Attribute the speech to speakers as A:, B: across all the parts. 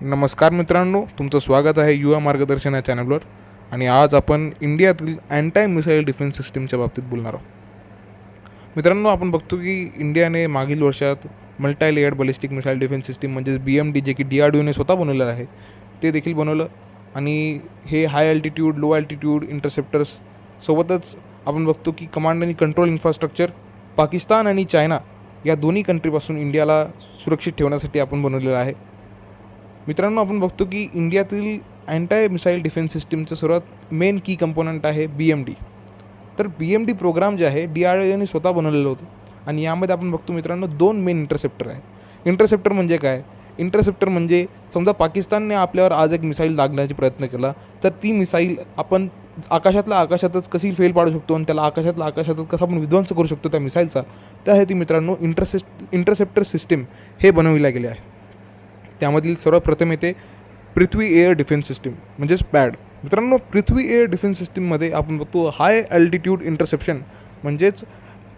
A: नमस्कार मित्रांनो तुमचं स्वागत आहे युवा मार्गदर्शन या चॅनलवर आणि आज आपण इंडियातील अँटाय मिसाईल डिफेन्स सिस्टीमच्या बाबतीत बोलणार आहोत. मित्रांनो आपण बघतो की इंडियाने मागील वर्षात multi layered ballistic missile defence system म्हणजेच बी एम डी जे की डी आर डी ओने स्वतः बनवलेलं आहे ते देखील बनवलं आणि हे high altitude low altitude interceptors सोबतच आपण बघतो की कमांड आणि कंट्रोल इन्फ्रास्ट्रक्चर पाकिस्तान आणि चायना या दोन्ही कंट्रीपासून इंडियाला सुरक्षित ठेवण्यासाठी आपण बनवलेलं आहे. मित्रांनो आपण बघतो की इंडियातील अँटाय मिसाईल डिफेन्स सिस्टीमचं सर्वात मेन की कंपोनंट आहे बी एम डी तर बी एम डी प्रोग्राम जे आहे डी आर एने स्वतः बनवलेलं होतं. आणि यामध्ये आपण बघतो मित्रांनो दोन मेन इंटरसेप्टर आहे इंटरसेप्टर म्हणजे काय? इंटरसेप्टर म्हणजे समजा पाकिस्तानने आपल्यावर आज एक मिसाईल लागण्याचा प्रयत्न केला तर ती मिसाईल आपण आकाशातल्या आकाशातच कशी फेल पाडू शकतो आणि त्याला आकाशातल्या आकाशातच कसा आपण विध्वंस करू शकतो त्या मिसाईलचा त्यासाठी मित्रांनो इंटरसेप्ट इंटरसेप्टर सिस्टीम हे बनविल्या गेले आहे त्यामधील सर्वप्रथम येते पृथ्वी एअर डिफेन्स सिस्टीम म्हणजेच पॅड. मित्रांनो पृथ्वी एअर डिफेन्स सिस्टीममध्ये आपण बघतो हाय अल्टिट्यूड इंटरसेप्शन म्हणजेच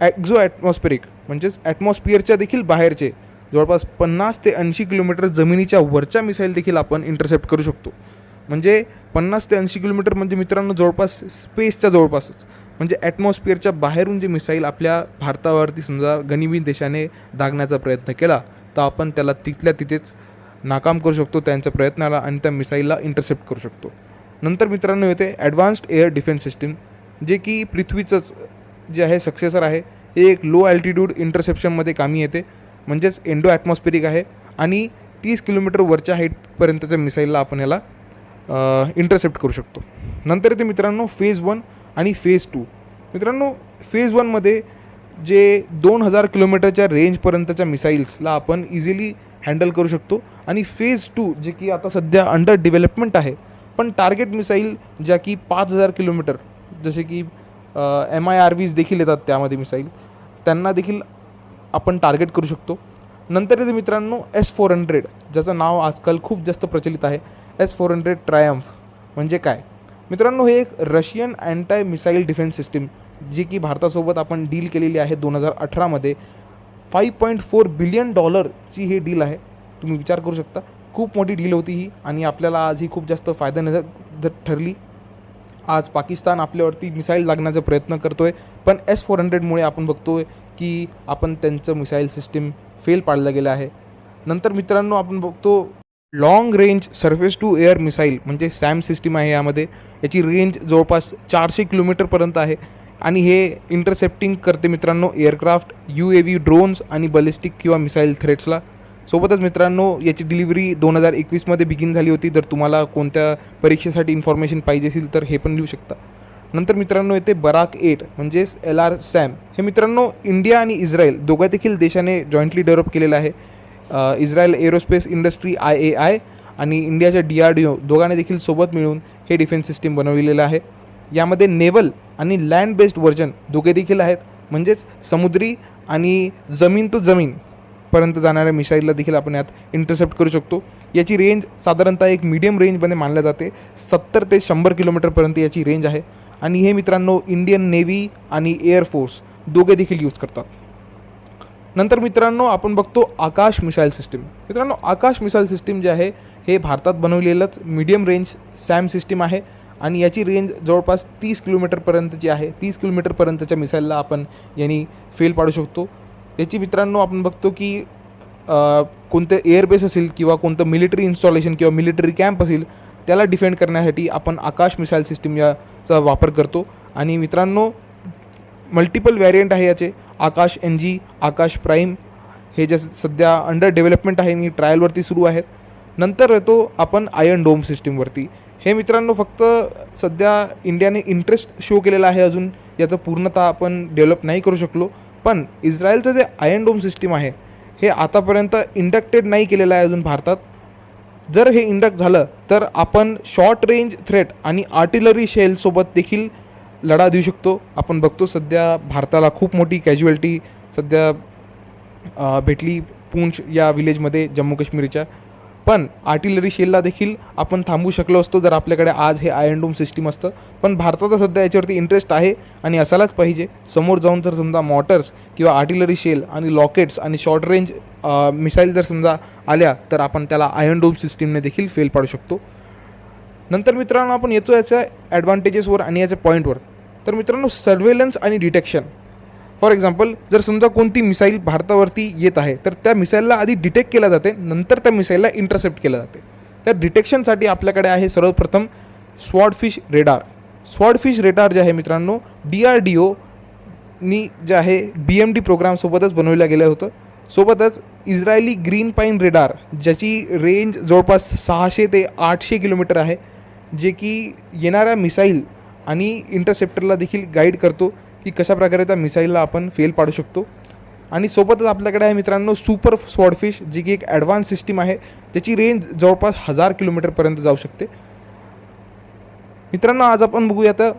A: ॲक्झो ॲटमॉस्फेरिक म्हणजेच ॲटमॉस्फिअरच्या देखील बाहेरचे जवळपास पन्नास ते ऐंशी किलोमीटर जमिनीच्या वरच्या मिसाईल देखील आपण इंटरसेप्ट करू शकतो. म्हणजे पन्नास ते ऐंशी किलोमीटर म्हणजे मित्रांनो जवळपास स्पेसच्या जवळपासच. म्हणजे ॲटमॉस्फिअरच्या बाहेरून जे मिसाईल आपल्या भारतावरती समजा गनिमी देशाने दागण्याचा प्रयत्न केला तर आपण त्याला तिथल्या तिथेच नाकाम करू शकतो त्यांच्या प्रयत्नाला आणि त्या मिसाईलला इंटरसेप्ट करू शकतो. नंतर मित्रांनो येते ॲडव्हान्स्ड एअर डिफेन्स सिस्टीम जे की पृथ्वीचंच जे आहे सक्सेसर आहे. हे एक लो अल्टिट्यूड इंटरसेप्शनमध्ये कामी येते. म्हणजेच एंडो ॲटमॉस्फेरिक आहे आणि तीस किलोमीटर वरच्या हाईटपर्यंतच्या मिसाईलला आपण याला इंटरसेप्ट करू शकतो. नंतर येते मित्रांनो फेज वन आणि फेज टू मित्रांनो फेज वनमध्ये जे दोन हजार किलोमीटरच्या रेंजपर्यंतच्या मिसाईल्सला आपण इझिली हँडल करू शकतो. आणि फेज टू जे की आता सध्या अंडर डेव्हलपमेंट आहे पण टार्गेट मिसाईल ज्या की पाच हजार किलोमीटर जसे की एम आय आर व्हीज देखील येतात त्यामध्ये मिसाईल त्यांना देखील आपण टार्गेट करू शकतो. नंतर येते मित्रांनो एस फोर हंड्रेड ज्याचं नाव आजकाल खूप जास्त प्रचलित आहे. एस फोर हंड्रेड ट्रायम्फ म्हणजे काय? मित्रांनो हे एक Russian anti missile defence system जी की भारतासोबत आपण डील केलेली आहे दोन हजार अठरामध्ये फाईव्ह पॉईंट फोर बिलियन डॉलरची ही डील आहे. तुम्ही विचार करू शकता. खूप मोठी डील होती ही आणि आपल्याला आज ही खूप जास्त फायद्याने जर ठरली. आज पाकिस्तान आपल्यावरती मिसाईल लागण्याचा प्रयत्न करतो आहे पण एस फोर हंड्रेडमुळे आपण बघतो आहे की आपण त्यांचं मिसाईल सिस्टीम फेल पाडलं गेलं आहे. नंतर मित्रांनो आपण बघतो long range surface to air missile म्हणजे सॅम सिस्टीम आहे यामध्ये. याची रेंज जवळपास चारशे किलोमीटरपर्यंत आहे. आणि हे इंटरसेप्टिंग करते मित्रांनो aircraft U A V drones आणि बलिस्टिक किंवा मिसाईल थ्रेट्सला सोबतच मित्रांनो याची डिलिव्हरी दोन हजार एकवीसमध्ये बिगिन झाली होती. जर तुम्हाला कोणत्या परीक्षेसाठी इन्फॉर्मेशन पाहिजे असेल तर हे पण लिहू शकता. नंतर मित्रांनो येते बराक एट म्हणजेच एल आर सॅम हे मित्रांनो इंडिया आणि इस्रायल दोघा देखील देशाने जॉईंटली डेव्हलप केलेलं आहे. Israel aerospace industry I A I आणि इंडियाच्या डी आर डी ओ दोघांनी देखील सोबत मिळून हे डिफेन्स सिस्टीम बनवलेलं आहे. यामध्ये नेवल आणि लँड बेस्ड व्हर्जन दोघे देखील आहेत. म्हणजेच समुद्री आणि जमीन टू जमीन पर्यंत जाणाऱ्या मिसाईलला देखील आपण यात इंटरसेप्ट करू शकतो. याची रेंज साधारणतः एक मीडियम रेंजमध्ये मानल्या जाते. सत्तर ते शंभर किलोमीटरपर्यंत याची रेंज आहे. आणि हे मित्रांनो इंडियन नेव्ही आणि एअरफोर्स दोघे देखील यूज करतात. नंतर मित्रांनो आपण बघतो आकाश मिसाईल सिस्टीम मित्रांनो आकाश मिसाईल सिस्टीम जे आहे हे भारतात बनवलेलंच मीडियम रेंज सॅम सिस्टीम आहे. आणि याची रेंज जवळपास तीस किलोमीटरपर्यंतची आहे. तीस किलोमीटरपर्यंतच्या मिसाईलला आपण यांनी फेल पाडू शकतो. याची मित्रांनो आपण बघतो की कोणतं एअरबेस असेल किंवा कोणतं मिलिटरी इन्स्टॉलेशन किंवा मिलिटरी कॅम्प असेल त्याला डिफेंड करण्यासाठी आपण आकाश मिसाईल सिस्टीम याचा वापर करतो. आणि मित्रांनो मल्टिपल व्हॅरियंट आहे याचे. आकाश एन जी आकाश प्राईम हे जे सध्या अंडर डेव्हलपमेंट आहे मी ट्रायलवरती सुरू आहेत. नंतर येतो आपण आयर्न डोम सिस्टीमवरती हे मित्रांनो फक्त सध्या इंडियाने इंटरेस्ट शो केलेला आहे अजून. याचं पूर्णतः आपण डेव्हलप नाही करू शकलो. पण इस्रायलचं जे आयन डोम सिस्टीम आहे हे आतापर्यंत इंडक्टेड नाही केलेलं आहे अजून भारतात. जर हे इंडक्ट झालं तर आपण शॉर्ट रेंज थ्रेट आणि आर्टिलरी शेलसोबत देखील लढा देऊ शकतो. आपण बघतो सध्या भारताला खूप मोठी कॅज्युअल्टी सध्या भेटली पूंछ या विलेजमध्ये जम्मू काश्मीरच्या पण आर्टिलरी शेलला देखील आपण थांबू शकलो असतो जर आपल्याकडे आज हे आयर्न डोम सिस्टीम असतं. पण भारताचा सध्या याच्यावरती इंटरेस्ट आहे आणि असायलाच पाहिजे. समोर जाऊन जर समजा मॉटर्स किंवा आर्टिलरी शेल आणि लॉकेट्स आणि शॉर्ट रेंज मिसाईल जर समजा आल्या तर आपण त्याला आयन डोम सिस्टीमने देखील फेल पाडू शकतो. नंतर मित्रांनो आपण येतो याच्या ॲडव्हान्टेजेसवर आणि याच्या पॉईंटवर तर मित्रांनो सर्वेलन्स आणि डिटेक्शन फॉर एक्झाम्पल जर समजा कोणती मिसाईल भारतावरती येत आहे तर त्या मिसाईलला आधी डिटेक्ट केल्या जाते नंतर त्या मिसाईलला इंटरसेप्ट केलं जाते. त्या डिटेक्शनसाठी आपल्याकडे आहे सर्वप्रथम स्वॉडफिश रेडार स्वॉडफिश रेडार जे आहे मित्रांनो डी आर डी ओनी जे आहे बी एम डी प्रोग्रामसोबतच बनवलं गेलं होतं. सोबतच इस्रायली ग्रीन पाईन रेडार ज्याची रेंज जवळपास सहाशे ते आठशे किलोमीटर आहे जे की येणाऱ्या मिसाईल आणि इंटरसेप्टरला देखील गाईड करतो. की कशा प्रकारे त्या मिसाईलला आपण फेल पाडू शकतो. आणि सोबतच आपल्याकडे आहे मित्रांनो सुपर स्वॉडफिश जी की एक ॲडव्हान्स सिस्टीम आहे. त्याची रेंज जवळपास हजार किलोमीटरपर्यंत जाऊ शकते. मित्रांनो आज आपण बघूया आता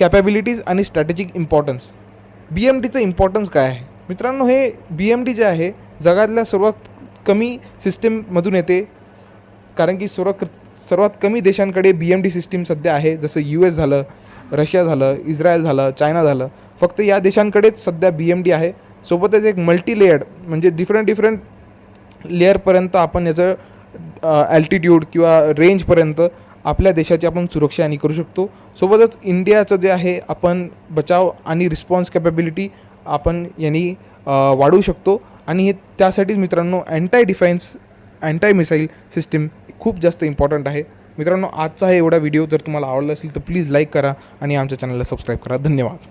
A: कॅपॅबिलिटीज आणि स्ट्रॅटेजिक इम्पॉर्टन्स बी एम डीचं इम्पॉर्टन्स काय आहे? मित्रांनो हे बी एम डी जे आहे जगातल्या सर्वात कमी सिस्टीममधून येते. कारण की सर्व सर्वात कमी देशांकडे बी एम डी सिस्टीम सध्या आहे. जसं यू एस झालं रशिया झालं इस्रायल झालं चायना झालं. फक्त या देशांकडेच सध्या बी एम डी आहे. सोबतच एक मल्टी लेयर्ड म्हणजे डिफरंट डिफरंट लेअरपर्यंत आपण याचं ॲल्टिट्यूड किंवा रेंजपर्यंत आपल्या देशाची आपण सुरक्षा आणि करू शकतो. सोबतच इंडियाचं जे आहे आपण बचाव आणि रिस्पॉन्स कॅपेबिलिटी आपण यांनी वाढवू शकतो. आणि हे त्यासाठीच मित्रांनो anti defence anti missile system खूप जास्त इम्पॉर्टंट आहे. मित्रांनो आजचा हा एवढा व्हिडिओ जर तुम्हाला आवडला असेल तर प्लीज लाईक करा आणि आमच्या चॅनलला सबस्क्राईब करा. धन्यवाद.